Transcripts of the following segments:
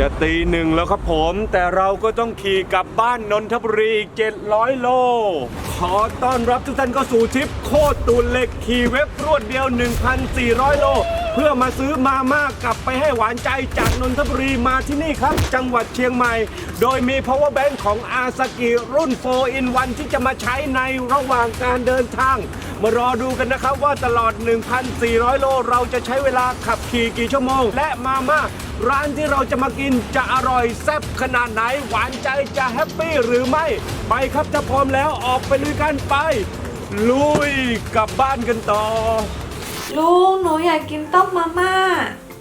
จะตีหนึ่งแล้วครับผม แต่เราก็ต้องขี่กลับบ้านนนทบุรีอีก700 โล ขอต้อนรับทุกท่านเข้าสู่ทริปโคตรตูนเหล็กขี่เว็บรวดเดียว 1,400 โล พื่อมาซื้อมาม่ากลับไปให้หวานใจจากนนทบุรีมาที่นี่ครับ จังหวัดเชียงใหม่ โดยมี power bank ของอาซากิรุ่น 4 in 1 ที่จะมาใช้ในระหว่างการเดินทาง มารอดูกันนะครับว่าตลอด 1,400 โล เราจะใช้เวลาขับขี่กี่ชั่วโมง และมาม่าร้านที่เราจะมากินจะอร่อยแซ่บขนาดไหนหวานใจจะแฮปปี้หรือไม่ ไปครับถ้าพร้อมแล้วออกไปลุยกันไป ลุยกลับบ้านกันต่อ ลุงหนูอยากกินต้มมาม่า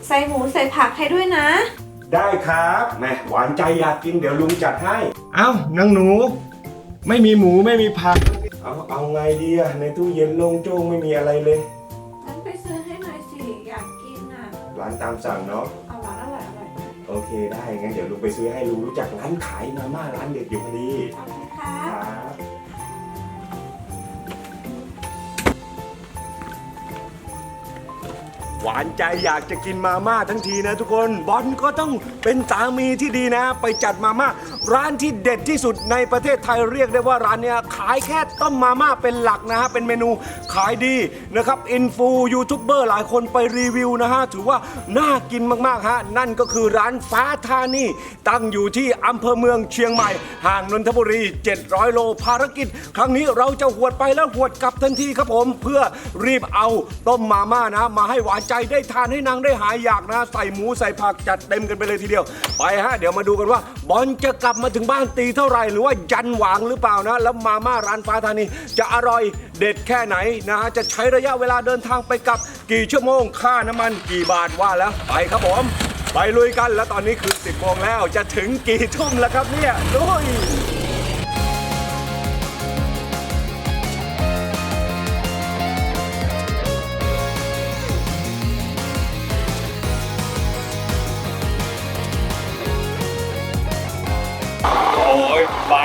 ใส่หมูใส่ผักให้ด้วยนะ ได้ครับแหม่หวานใจอยากกินเดี๋ยวลุงจัดให้ เอ้านางหนู ไม่มีหมูไม่มีผัก เอาเอาไงดีอะในตู้เย็นโล่งโจ้งไม่มีอะไรเลยฉันไปซื้อให้หน่อยสิ อยากกินอะ ร้านตามสั่งเนาะ เอาหวานอร่อยอร่อยโอเคได้งั้นเดี๋ยวลุงไปซื้อให้ลุงรู้จักร้านขายมาม่าร้านเด็ดอยู่พอดีขอบคุณครัคบรับ หวานใจอยากจะกินมาม่าทั้งทีนะทุกคนบอลก็ต้องเป็นสามีที่ดีนะ ไปจัดมาม่าร้านที่เด็ดที่สุดในประเทศไทยเรียกได้ว่าร้านเนี้ยขายแค่ต้มมาม่าเป็นหลักนะฮะเป็นเมนูขายดีนะครับอินฟูยูทูบเบอร์หลายคนไปรีวิวนะฮะถือว่าน่ากินมากๆฮะนั่นก็คือร้านฟ้าธานีตั้งอยู่ที่อำเภอเมืองเชียงใหม่ ห่างนนทบุรี 700 โลภารกิจ ครั้งนี้เราจะหวดไปแล้วหวดกลับทันทีครับผม เพื่อรีบเอาต้มมาม่านะ มาให้หวานใจได้ทานให้นางได้หายอยากนะ ใส่หมูใส่ผักจัดเต็มกันไปเลยทีเดียว ไปฮะ เดี๋ยวมาดูกันว่า บอลจะกลับมาถึงบ้านตีเท่าไหร่หรือว่ายันหวางหรือเปล่านะ แล้วมาม่าร้านฟ้าธานีจะอร่อยเด็ดแค่ไหนนะฮะจะใช้ระยะเวลาเดินทางไปกลับกี่ชั่วโมงค่าน้ำมันกี่บาทว่าแล้วไปครับผมไปลุยกันแล้วตอนนี้คือ 10โมงแล้วจะถึงกี่ทุ่มแล้วครับเนี่ยลุย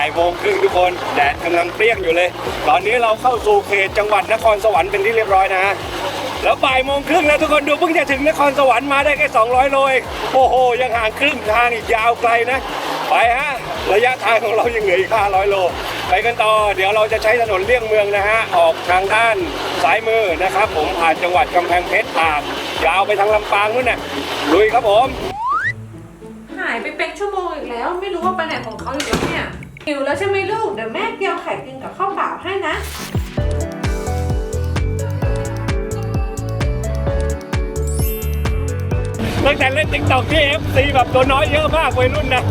ายโมงครึ่งทุกคนแดดกำลังเปรี้ยงอยู่เลย ตอนนี้เราเข้าสู่เขตจังหวัดนครสวรรค์เป็นที่เรียบร้อยนะฮะแล้วบ่ายโมงครึ่งแล้วทุกคนดูเพิ่งจะถึงนครสวรรค์มาได้แค่ 200 โลเองโอ้โห ยังห่างครึ่งทางอีกยาวไกลนะ ไปฮะ ระยะทางของเรายังเหลืออีก 500 โล ไปกันต่อ เดี๋ยวเราจะใช้ถนนเลี่ยงเมืองนะฮะ ออกทางด้านซ้ายมือนะครับ ผมผ่านจังหวัดกำแพงเพชรผ่านยาวไปทางลำปางนู่นน่ะลุยครับผม หายไปเป็นชั่วโมงอีกแล้ว ไม่รู้ว่าไปไหนของเขาอยู่แล้วเนี่ย หิวแล้วใช่ไหมลูก เดี๋ยวแม่เตรียมไข่กินกับข้าวเปล่าให้นะ ตั้งแต่เล่นติ๊กต็อกที่เอฟซีแบบตัวน้อยเยอะมากวัยรุ่นนะ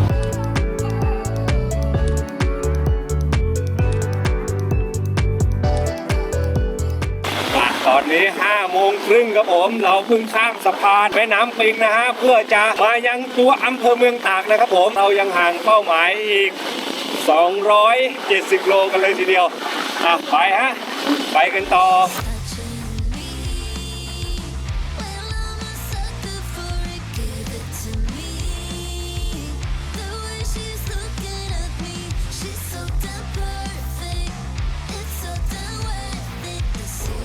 อะตอนนี้5โมงครึ่งครับผม เราเพิ่งข้ามสะพานแม่น้ำปิงนะฮะ เพื่อจะมายังตัวอำเภอเมืองตากนะครับผม เรายังห่างเป้าหมายอีก 270 โลกันเลยทีเดียว อะ ไปฮะ ไปกันต่อ Well, I'm a sucker for it, give it to me. The way she's looking at me, she's so damn perfect. It's so damn worth it to see.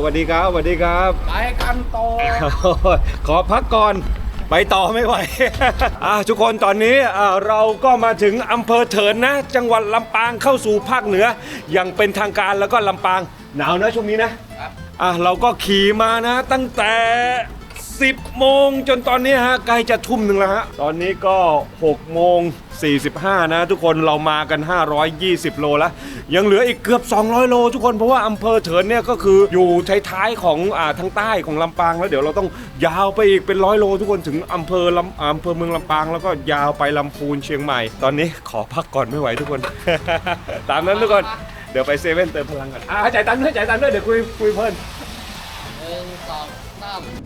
สวัสดีครับสวัสดีครับ ไปกันต่อ ขอพักก่อน ไปต่อไม่ไหว อะทุกคนตอนนี้อะเราก็มาถึงอำเภอเถินนะ จังหวัดลำปางเข้าสู่ภาคเหนือ อย่างเป็นทางการแล้วก็ลำปางหนาวนะช่วงนี้นะอะเราก็ขี่มานะ ตั้งแต่ 10 โมงจนตอนนี้ฮะใกล้จะทุ่มหนึ่งแล้วฮะ ตอนนี้ก็ 6 โมง 45 นะ ทุกคนเรามากัน 520 โลแล้ว ยังเหลืออีกเกือบ 200 โล ทุกคนเพราะว่าอำเภอเถินเนี่ยก็คืออยู่ท้ายๆของอ่าทางใต้ของลำปางแล้วเดี๋ยวเราต้องยาวไปอีกเป็นร้อยโล ทุกคนถึงอำเภอลำอำเภอเมืองลำปางแล้วก็ยาวไปลำพูนเชียงใหม่ ตอนนี้ขอพักก่อนไม่ไหวทุกคน ตามนั้นทุกคนเดี๋ยวไปเซเว่นเติมพลังกันอ่าจ่ายตังค์ด้วยจ่ายตังค์ด้วยเดี๋ยวคุยคุยเพลิน หนึ่งสองสาม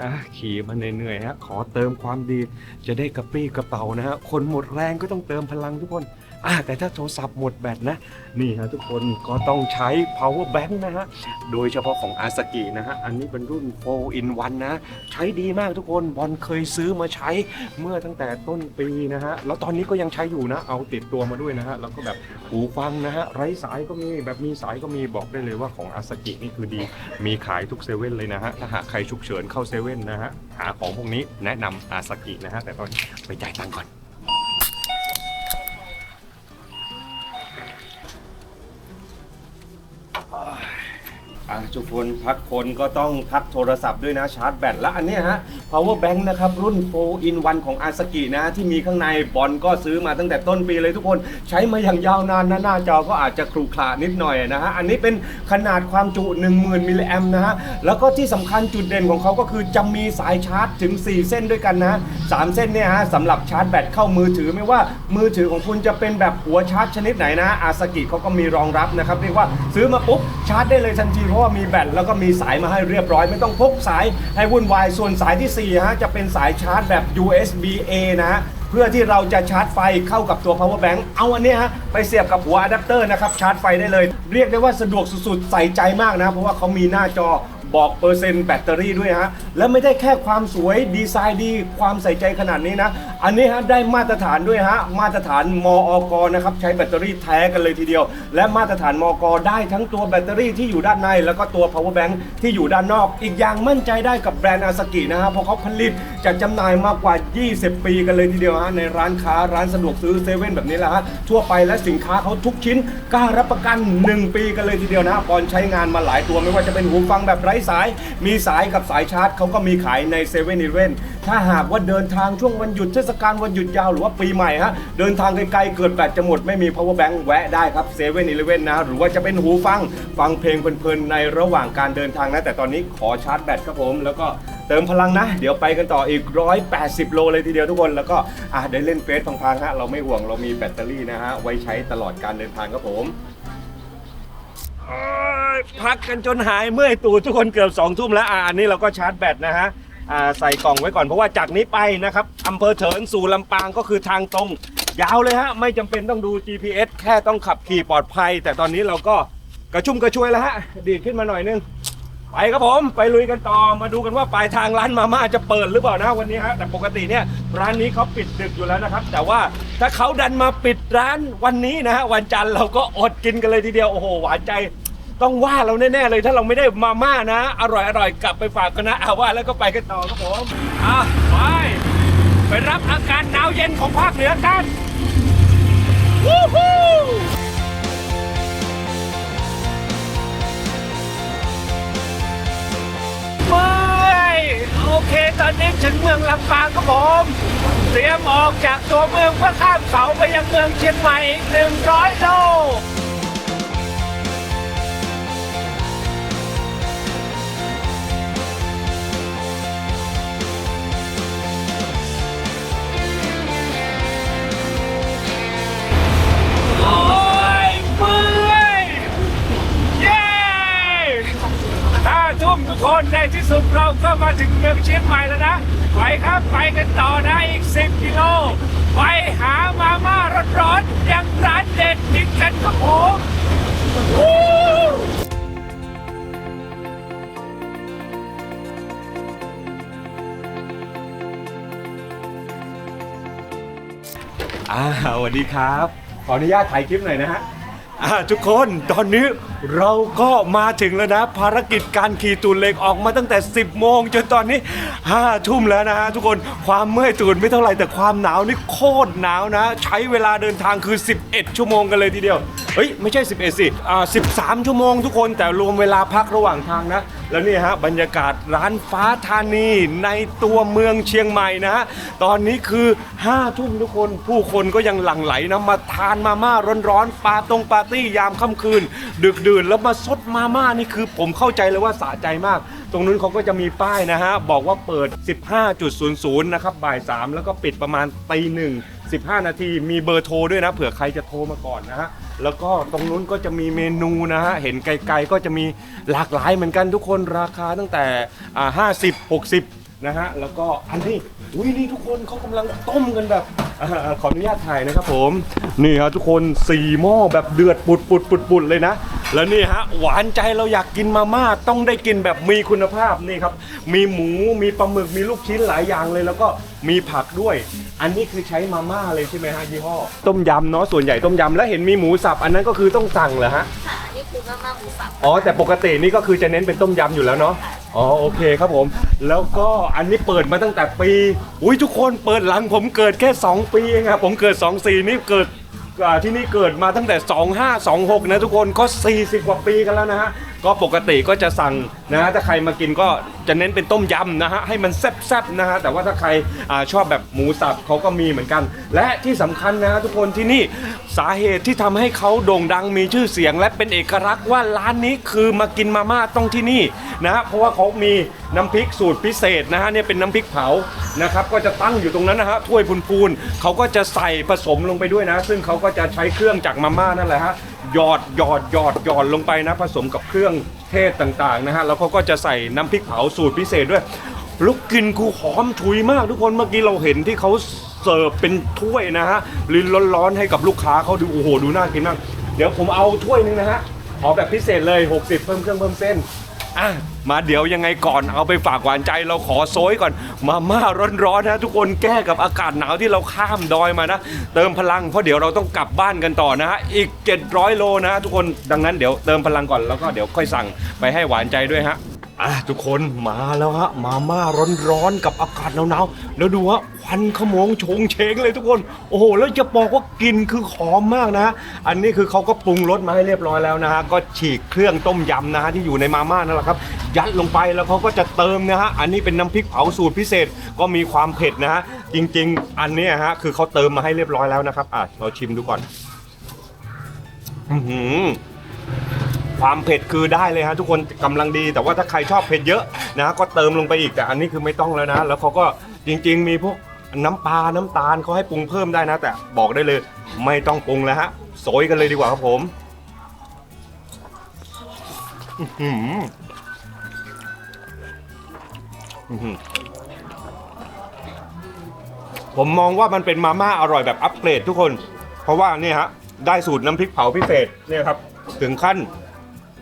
อะขี่มาเหนื่อยๆฮะขอเติมความดีจะได้กระปรี้กระเป๋านะฮะคนหมดแรงก็ต้องเติมพลังทุกคน อะแต่ถ้าโทรศัพท์หมดแบตนะ นี่ฮะทุกคนก็ต้องใช้ power bank นะฮะ โดยเฉพาะของอาสกินะฮะ อันนี้เป็นรุ่น 4 in 1 นะ ใช้ดีมากทุกคนบอลเคยซื้อมาใช้เมื่อตั้งแต่ต้นปีนะฮะ แล้วตอนนี้ก็ยังใช้อยู่นะ เอาติดตัวมาด้วยนะฮะ แล้วก็แบบหูฟังนะฮะ ไร้สายก็มีแบบมีสายก็มีบอกได้เลยว่าของอาสกินี่คือดี มีขายทุกเซเว่นเลยนะฮะ ถ้าหากใครฉุกเฉินเข้าเซเว่นนะฮะ หาของพวกนี้แนะนำอาสกินะฮะ แต่ตอนนี้ไปจ่ายตังค์ก่อน อะทุกคนพักคนก็ต้องพักโทรศัพท์ด้วยนะชาร์จแบตและอันเนี้ยฮะ power bank นะครับ รุ่น4 in 1ของอาสกินะ ที่มีข้างในบอลก็ซื้อมาตั้งแต่ต้นปีเลยทุกคน ใช้มาอย่างยาวนานนะหน้าจอก็อาจจะครุขระนิดหน่อยนะฮะ อันนี้เป็นขนาดความจุ 10,000มิลลิแอมนะฮะ แล้วก็ที่สำคัญจุดเด่นของเขาก็คือจะมีสายชาร์จถึง 4 เส้นด้วยกันนะ3เส้นเนี่ยฮะสำหรับชาร์จแบตเข้ามือถือไม่ว่ามือถือของคุณจะเป็นแบบหัวชาร์จชนิดไหนนะอาสกิเขาก็มีรองรับนะครับเรียกว่าซื้อมาปุ๊บชาร์จได้เลยทันทีเพราะว่ามีแบตแล้วก็มีสายมาให้เรียบร้อย ไม่ต้องพกสายให้วุ่นวายส่วนสายที่4ฮะจะเป็นสายชาร์จแบบ USB A นะฮะเพื่อที่เราจะชาร์จไฟเข้ากับตัว power bank เอาอันนี้ฮะไปเสียบกับหัวอะแดปเตอร์นะครับชาร์จไฟได้เลย เรียกได้ว่าสะดวกสุดๆใส่ใจมากนะ เพราะว่าเขามีหน้าจอ บอกเปอร์เซ็นต์แบตเตอรี่ด้วยฮะ แล้วไม่ได้แค่ความสวยดีไซน์ดีความใส่ใจขนาดนี้นะ อันนี้ฮะได้มาตรฐานด้วยฮะ มาตรฐานมอกนะครับใช้แบตเตอรี่แท้กันเลยทีเดียว และมาตรฐานมอกได้ทั้งตัวแบตเตอรี่ที่อยู่ด้านใน แล้วก็ตัว power bank ที่อยู่ด้านนอก อีกอย่างมั่นใจได้กับแบรนด์อาสกินะฮะเพราะเขาผลิตจัดจำหน่ายมากกว่า 20 ปีกันเลยทีเดียวฮะในร้านค้าร้านสะดวกซื้อเซเว่นแบบนี้แหละฮะทั่วไปและสินค้าเขาทุกชิ้นกล้ารับประกัน 1 ปีกันเลยทีเดียวนะฮะบอลใช้งานมาหลายตัวไม่ว่าจะเป็นหูฟังแบบไร้สายมีสายกับสายชาร์จเขาก็มีขายในเซเว่นอีเวนถ้าหากว่าเดินทางช่วงวันหยุดเทศกาลวันหยุดยาวหรือว่าปีใหม่ฮะเดินทางไกลๆเกิดแบตจะหมดไม่มี power bank แวะได้ครับเซเว่นอีเลเว่นนะหรือว่าจะเป็นหูฟังฟังเพลงเพลินๆในระหว่างการเดินทางนะแต่ตอนนี้ขอชาร์จแบตครับผมแล้วก็เติมพลังนะ เดี๋ยวไปกันต่ออีก 180 โลเลยทีเดียวทุกคน แล้วก็อะได้เล่นเฟซพังๆฮะเราไม่ห่วงเรามีแบตเตอรี่นะฮะไว้ใช้ตลอดการเดินทางครับผม พักกันจนหายเมื่อยตูดทุกคนเกือบสองทุ่มแล้วอ่าอันนี้เราก็ชาร์จแบตนะฮะอ่าใส่กล่องไว้ก่อนเพราะว่าจากนี้ไปนะครับอำเภอเถินสู่ลำปางก็คือทางตรง ยาวเลยฮะ ไม่จำเป็นต้องดู GPS แค่ต้องขับขี่ปลอดภัย แต่ตอนนี้เราก็กระชุ่มกระชวยแล้วฮะ ดีดขึ้นมาหน่อยนึง ไปครับผมไปลุยกันต่อมาดูกันว่าปลายทางร้านมาม่าจะเปิดหรือเปล่านะวันนี้ฮะแต่ปกติเนี่ยร้านนี้เขาปิดดึกอยู่แล้วนะครับ แต่ว่าถ้าเขาดันมาปิดร้านวันนี้นะฮะวันจันทร์เราก็อดกินกันเลยทีเดียวโอ้โหหวานใจต้องว่าเราแน่ๆเลยถ้าเราไม่ได้มาม่านะ อร่อยอร่อยๆกลับไปฝากกันนะเอาว่าแล้วก็ไปกันต่อครับผมอะไปไปรับอากาศหนาวเย็นของภาคเหนือกันวู้ฮู้ โอเคตอนนี้ถึงเมืองลำปางครับผม เตรียมออกจากตัวเมืองเพื่อข้ามเขาไปยังเมืองเชียงใหม่อีก100โล คนในที่สุดเราก็มาถึงเมืองเชียงใหม่แล้วนะ ไปครับไปกันต่อนะอีก 10 กิโล ไปหามาม่าร้อนๆยังร้านเด็ดกินกันครับผมอ่าสวัสดีครับ ขออนุญาตถ่ายคลิปหน่อยนะฮะ อ่าทุกคนตอนนี้เราก็มาถึงแล้วนะ ภารกิจการขี่ตูนเหล็กออกมาตั้งแต่ 10 โมง จนตอนนี้5ทุ่มแล้วนะฮะทุกคนความเมื่อยตูนไม่เท่าไหร่แต่ความหนาวนี่โคตรหนาวนะ ใช้เวลาเดินทางคือ 11 ชั่วโมงกันเลยทีเดียว เฮ้ย ไม่ใช่ 11 สิอ่า13 ชั่วโมงทุกคนแต่รวมเวลาพักระหว่างทางนะ แล้วนี่ฮะบรรยากาศร้านฟ้าธานีในตัวเมืองเชียงใหม่นะฮะ ตอนนี้คือ5ทุ่มทุกคนผู้คนก็ยังหลั่งไหลนะ มาทานมาม่าร้อนๆปาตรงปาร์ตี้ยามค่ำคืน ดึกดื่นแล้วมาซดมาม่านี่คือ ผมเข้าใจเลยว่าสะใจมาก ตรงนู้นเขาก็จะมีป้ายนะฮะบอกว่าเปิด 15.00 นะครับบ่าย 3 แล้วก็ปิดประมาณตีหนึ่ง15 นาทีมีเบอร์โทรด้วยนะเผื่อใครจะโทรมาก่อนนะฮะ แล้วก็ตรงนู้นก็จะมีเมนูนะฮะ เห็นไกลๆก็จะมีหลากหลายเหมือนกันทุกคนราคาตั้งแต่อ่าสิบหกสิบนะฮะ แล้วก็อันนี้อุ้ยนี่ทุกคนเขากำลังต้มกันแบบอ่าขออนุญาตถ่ายนะครับผมนี่ครับทุกคนสี่หม้อแบบเดือดปุดปุดปุดปุดเลยนะ แล้วนี่ฮะหวานใจเราอยากกินมาม่าต้องได้กินแบบมีคุณภาพนี่ครับ มีหมูมีปลาหมึกมีลูกชิ้นหลายอย่างเลย แล้วก็มีผักด้วย อันนี้คือใช้มาม่าเลยใช่ไหมฮะยี่ห้อต้มยำเนาะส่วนใหญ่ต้มยำแล้วเห็นมีหมูสับอันนั้นก็คือต้องสั่งเหรอฮะ ค่ะอันนี้คือมาม่าหมูสับอ๋อแต่ปกตินี่ก็คือจะเน้นเป็นต้มยำอยู่แล้วเนาะอ๋อโอเคครับผม แล้วก็อันนี้เปิดมาตั้งแต่ปี อุ้ยทุกคนเปิดหลังผมเกิดแค่ 2ปีเองครับผมเกิด 24 นี่เกิดอ่าที่นี่เกิดมาตั้งแต่ 2526 นะทุกคนก็ 40 กว่าปีกันแล้วนะฮะ ก็ปกติก็จะสั่งนะฮะถ้าใครมากินก็จะเน้นเป็นต้มยำนะฮะ ให้มันแซ่บๆนะฮะ แต่ว่าถ้าใครอาชอบแบบหมูสับเขาก็มีเหมือนกัน และที่สำคัญนะฮะทุกคนที่นี่สาเหตุที่ทำให้เขาโด่งดังมีชื่อเสียง และเป็นเอกลักษณ์ว่าร้านนี้คือมากินมาม่าต้องที่นี่นะฮะเพราะว่าเขามีน้ำพริกสูตรพิเศษนะฮะเนี่ยเป็นน้ำพริกเผานะครับก็จะตั้งอยู่ตรงนั้นนะฮะถ้วยพูนๆเขาก็จะใส่ผสมลงไปด้วยนะ ซึ่งเขาก็จะใช้เครื่องจากมาม่านั่นแหละฮะหยอดหยอดหยอดหยอดลงไปนะ ผสมกับเครื่องเทศต่างๆนะฮะแล้วเขาก็จะใส่น้ำพริกเผาสูตรพิเศษด้วยลูกกินกูหอมฉุยมากทุกคนเมื่อกี้เราเห็นที่เขาเสิร์ฟเป็นถ้วยนะฮะลินร้อนๆให้กับลูกค้าเขาดูโอ้โหดูน่ากินมากเดี๋ยวผมเอาถ้วยหนึงนะฮะขอแบบพิเศษเลย 60 เพิ่มเครื่องเพิ่มเส้น อะมาเดี๋ยวยังไงก่อนเอาไปฝากหวานใจเราขอโซยก่อน มาม่าร้อนๆนะทุกคนแก้กับอากาศหนาวที่เราข้ามดอยมานะ เติมพลังเพราะเดี๋ยวเราต้องกลับบ้านกันต่อนะฮะอีก 700 โลนะทุกคนดังนั้นเดี๋ยวเติมพลังก่อนแล้วก็เดี๋ยวค่อยสั่งไปให้หวานใจด้วยฮะอะทุกคนมาแล้วฮะมาม่าร้อนๆกับอากาศหนาวๆแล้วดูฮะ ควันขโมงโชงเชงเลยทุกคน โอ้โห แล้วจะบอกว่ากลินคือหอมมากนะ อันนี้คือเขาก็ปรุงรสมาให้เรียบร้อยแล้วนะฮะ ก็ฉีกเครื่องต้มยำนะฮะที่อยู่ในมาม่านั่นแหละครับ ยัดลงไปแล้วเขาก็จะเติมนะฮะ อันนี้เป็นน้ำพริกเผาสูตรพิเศษ ก็มีความเผ็ดนะฮะ จริง ๆ อันนี้ฮะคือเขาเติมมาให้เรียบร้อยแล้วนะครับอะเราชิมดูก่อน อือหือความเผ็ดคือได้เลยฮะทุกคนกำลังดี แต่ว่าถ้าใครชอบเผ็ดเยอะนะก็เติมลงไปอีกแต่อันนี้คือไม่ต้องแล้วนะ แล้วเขาก็จริง ๆ มีพวก น้ำปลาน้ำตาลเขาให้ปรุงเพิ่มได้นะ แต่บอกได้เลยไม่ต้องปรุงแล้วฮะโซยกันเลยดีกว่าครับผมอื้อหืออื้อหือผมมองว่ามันเป็นมาม่าอร่อยแบบอัปเกรดทุกคน เพราะว่าเนี่ยฮะ ได้สูตรน้ำพริกเผาพิเศษเนี่ยครับ ถึงขั้น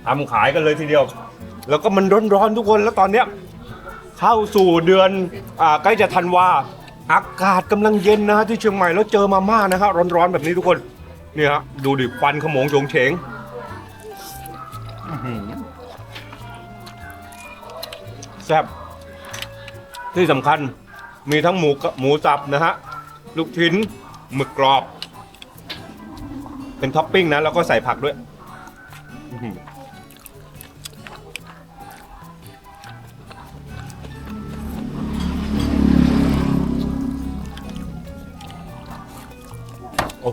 ทำขายกันเลยทีเดียว แล้วก็มันร้อนๆทุกคนแล้วตอนเนี้ยเข้าสู่เดือนอ่าใกล้จะธันวา อากาศกำลังเย็นนะฮะที่เชียงใหม่แล้วเจอมาม่านะฮะร้อนๆแบบนี้ทุกคนเนี่ยฮะดูดิควันขโมงโฉงเฉงอื้อหือแซ่บที่สำคัญมีทั้งหมูกะหมูสับนะฮะลูกชิ้นหมึกกรอบ เป็นท็อปปิ้งนะแล้วก็ใส่ผักด้วยอื้อหือ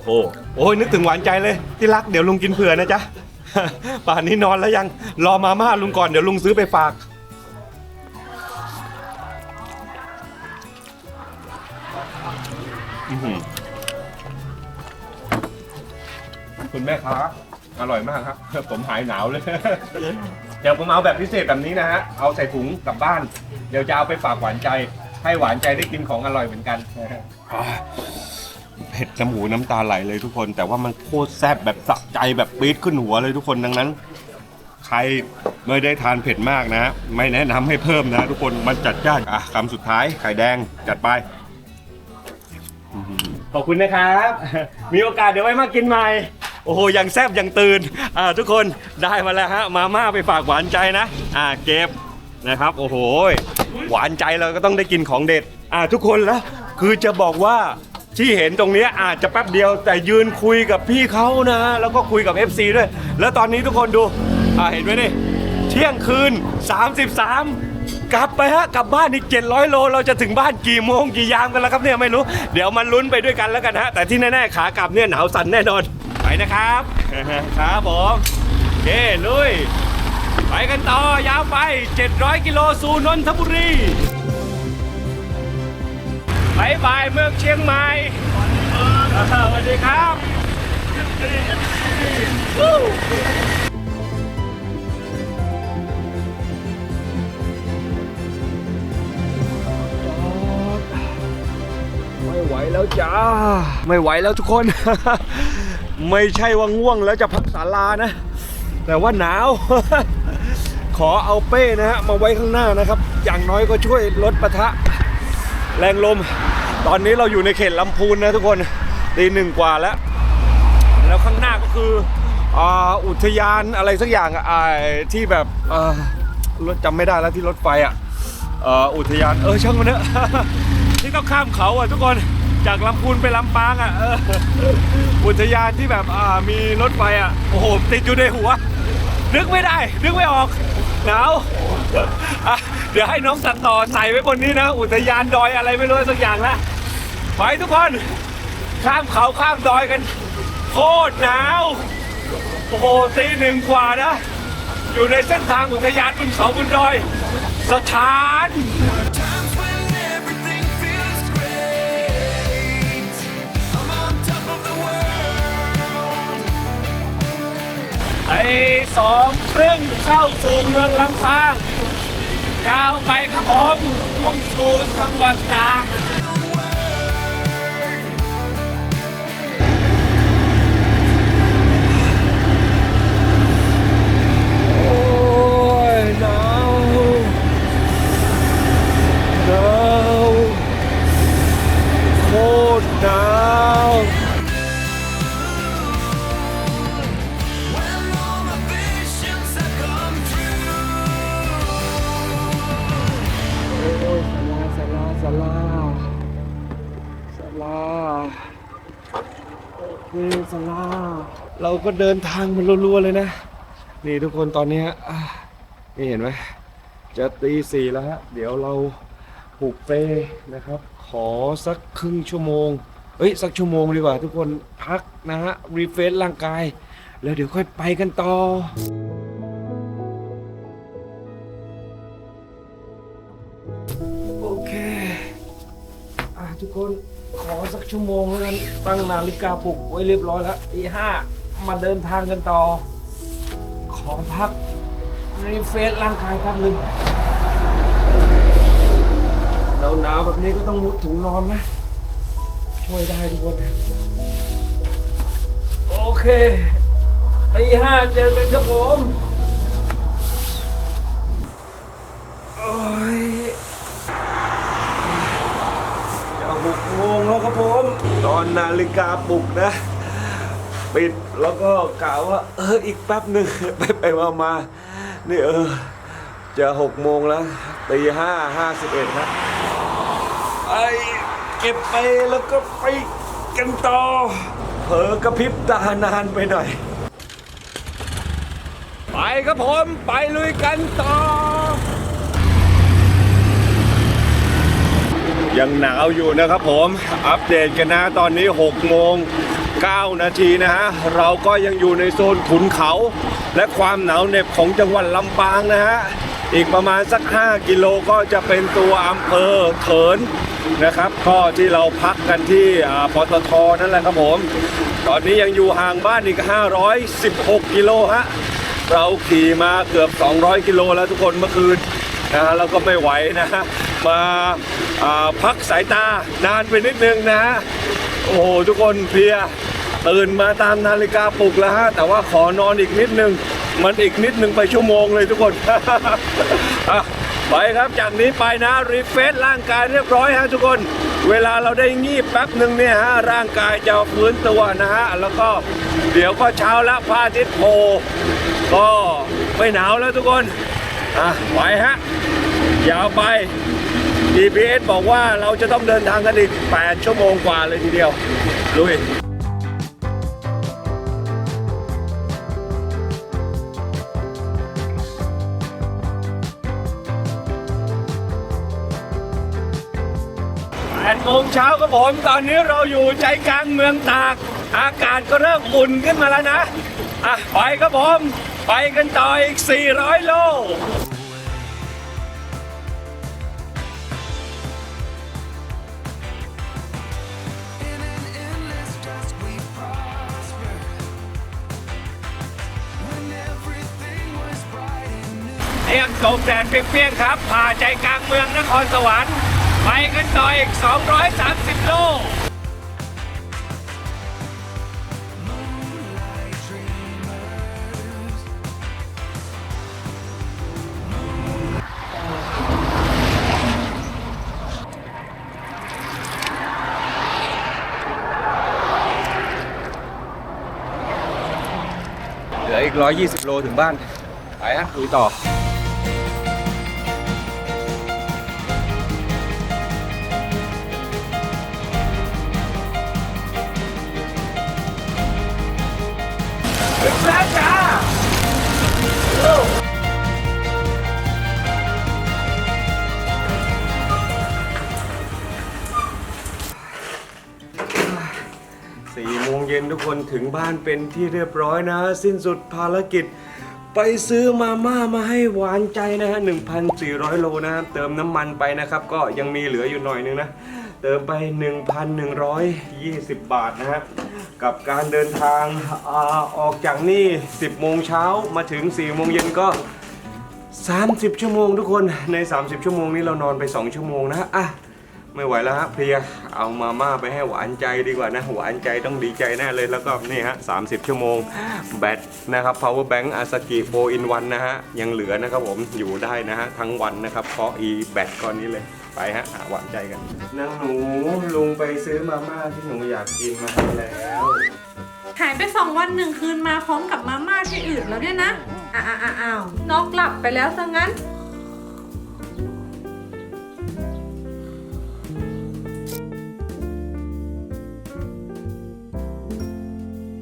โอ้โห โอ้ยนึกถึงหวานใจเลย ที่รักเดี๋ยวลุงกินเผื่อนะจ๊ะ ป่านนี้นอนแล้วยัง รอมาม่าลุงก่อนเดี๋ยวลุงซื้อไปฝาก อื้อหือคุณแม่ค้าอร่อยมากครับ ผมหายหนาวเลย เดี๋ยวผมเอาแบบพิเศษแบบนี้นะฮะ เอาใส่ถุงกลับบ้าน เดี๋ยวจะเอาไปฝากหวานใจ ให้หวานใจได้กินของอร่อยเหมือนกันอ เผ็ดน้ำหูน้ำตาไหลเลยทุกคน แต่ว่ามันโคตรแซ่บแบบสะใจแบบปี๊ดขึ้นหัวเลยทุกคนดังนั้น ใครไม่ได้ทานเผ็ดมากนะ ไม่แนะนำให้เพิ่มนะ ทุกคนมันจัดจ้านอะคำสุดท้ายไข่แดงจัดไปขอบคุณนะครับ มีโอกาสเดี๋ยวไว้มากินใหม่ โอ้โห ยังแซบยังตื่น อ่า ทุกคนได้มาแล้วฮะ มาม่าไปฝากหวานใจนะ อ่า เก็บนะครับ โอ้โห หวานใจเราก็ต้องได้กินของเด็ด อ่า ทุกคนแล้ว คือจะบอกว่า ที่เห็นตรงเนี้ยอาจจะแป๊บเดียวแต่ยืนคุยกับพี่เขานะฮะแล้วก็คุยกับ FC ด้วย แล้วตอนนี้ทุกคนดูอ่าเห็นไหมนี่เที่ยงคืน 33 กลับไปฮะกลับบ้านอีก 700 โล เราจะถึงบ้านกี่โมงกี่ยามกันแล้วครับเนี่ยไม่รู้ เดี๋ยวมันลุ้นไปด้วยกันแล้วกันฮะแต่ที่แน่ๆขากลับเนี่ยหนาวสั่นแน่นอน ไปนะครับ ครับผมโอเคลุย ไปกันต่อยาวไป 700 กิโลสู่นนทบุรี บายบายเมืองเชียงใหม่สวัสดีครับไม่ไหวแล้วจ้า ไม่ไหวแล้วทุกคน ไม่ใช่ว่าง่วงแล้วจะพักศาลานะ แต่ว่าหนาว ขอเอาเป้นะฮะมาไว้ข้างหน้านะครับ อย่างน้อยก็ช่วยลดประทะ แรงลม ตอนนี้เราอยู่ในเขตลำพูนนะทุกคนตีหนึ่งกว่าแล้ว แล้วข้างหน้าก็คืออุทยานอะไรสักอย่างอะอ่าที่แบบรถจำไม่ได้แล้วที่รถไฟอะอุทยานเออช่างมันเถอะที่ต้องข้ามเขาอะทุกคนจากลำพูนไปลำปางอะอุทยานที่แบบมีรถไฟอะโอ้โหติดอยู่ในหัวนึกไม่ได้ นึกไม่ออกหนาวอะ เดี๋ยวให้น้องตัดต่อใส่ไว้บนนี้นะ อุทยานดอยอะไรไม่รู้สักอย่างละไปทุกคนข้ามเขาข้ามดอยกัน โคตรหนาวโอ้โหตีหนึ่งกว่านะ อยู่ในเส้นทางอุทยานบนเขาบนดอย สถานไอ้สองครึ่งเข้าสู่เมืองลำปาง ก้าวไปครับผมผมสู่จังหวัดตาก ก็เดินทางมันรัวๆเลยนะ นี่ทุกคนตอนนี้นี่เห็นไหมจะตีสี่แล้วฮะ เดี๋ยวเราผูกเปนะครับ ขอสักครึ่งชั่วโมง เอ้ย สักชั่วโมงดีกว่า ทุกคนพักนะฮะ รีเฟรชร่างกาย แล้วเดี๋ยวค่อยไปกันต่อโอเคอทุกคนขอสักชั่วโมงแล้วกันตั้งนาฬิกาปลุกไว้เรียบร้อยแล้วตีห้า มาเดินทางกันต่อ ขอพักรีเฟรชร่างกายพักหนึ่งหนาวหนาวๆแบบนี้ก็ต้องมุดถุงนอนนะ ช่วยได้ทุกคน โอเคตีห้าเจอกันครับผมโอ้ยจะหกโมงแล้วครับผม ตอนนาฬิกาปลุกนะ ปิดแล้วก็กล่าวว่า เอออีกแป๊บหนึ่งไปไปมามานี่เออ จะหกโมงแล้วตีห้าห้าสิบเอ็ดนะไอเก็บไปแล้วก็ไปกันต่อเผลอกระพริบตานานไปหน่อย ไปครับผมไปลุยกันต่อ ยังหนาวอยู่นะครับผม อัปเดตกันนะตอนนี้6โมง 9 นาทีนะฮะ เราก็ยังอยู่ในโซนขุนเขา และความหนาวเหน็บของจังหวัดลำปางนะฮะ อีกประมาณสัก 5 กิโลก็จะเป็นตัวอำเภอเถินนะครับ ก็ที่เราพักกันที่ปตทนั่นแหละครับผม ตอนนี้ยังอยู่ห่างบ้านอีก 516 กิโลฮะ เราขี่มาเกือบ 200 กิโลแล้วทุกคนเมื่อคืนนะฮะเราก็ไม่ไหวนะฮะมาาพักสายตานานไปนิดนึงนะฮะโอ้โห ทุกคนเพลีย ตื่นมาตามนาฬิกาปลุกแล้วฮะ แต่ว่าขอนอนอีกนิดนึง มันอีกนิดนึงไปชั่วโมงเลยทุกคนอะไปครับจากนี้ไปนะ รีเฟซร่างกายเรียบร้อยฮะทุกคน เวลาเราได้งีบแป๊บหนึ่งเนี่ยฮะ ร่างกายจะฟื้นตัวนะฮะ แล้วก็เดี๋ยวก็เช้าละพระอาทิตย์โผล่ก็ไม่หนาวแล้วทุกคน อะไปฮะ ยาวไป GPS บอกว่าเราจะต้องเดินทางกันอีก 8 ชั่วโมงกว่าเลยทีเดียวลุย เช้าครับผม ตอนนี้เราอยู่ใจกลางเมืองตาก อากาศก็เริ่มอุ่นขึ้นมาแล้วนะ อะ ไปครับผม ไปกันต่ออีก 400 โลเที่ยงตกแดดเปรี้ยงๆครับ ผ่าใจกลางเมืองนครสวรรค์ ไปกันต่ออีก 230 โลเหลืออีก 120 โลถึงบ้าน ไปฮะคุยต่อ ถึงแล้วจ้าสี่โมงเย็นทุกคนถึงบ้านเป็นที่เรียบร้อยนะ สิ้นสุดภารกิจ ไปซื้อมาม่ามาให้หวานใจนะฮะ 1,400 โลนะ เติมน้ำมันไปนะครับ ก็ยังมีเหลืออยู่หน่อยนึงนะ เติมไป 1,120 บาทนะฮะกับการเดินทางอออกจากนี่ 10 โมงเช้ามาถึง 4 โมงเย็นก็ 30 ชั่วโมงทุกคนใน 30 ชั่วโมงนี้เรานอนไป 2 ชั่วโมงนะอะไม่ไหวแล้วฮะเพลียเอามาม่าไปให้หวานใจดีกว่านะหวานใจต้องดีใจแน่เลยแล้วก็นี่ฮะ30 ชั่วโมงแบตนะครับ power bank อาซากิ4 in 1นะฮะยังเหลือนะครับผมอยู่ได้นะฮะทั้งวันนะครับเพราะอีแบตก้อนนี้เลย ไปฮะหาหวานใจกันนางหนูลุงไปซื้อมาม่าที่หนูอยากกินมาให้แล้วหายไปสองวันหนึ่งคืนมาพร้อมกับมาม่าที่อื่นแล้วเนี่ยนะอ้าวอ้าวอ้าวนกหลับไปแล้วซะงั้นข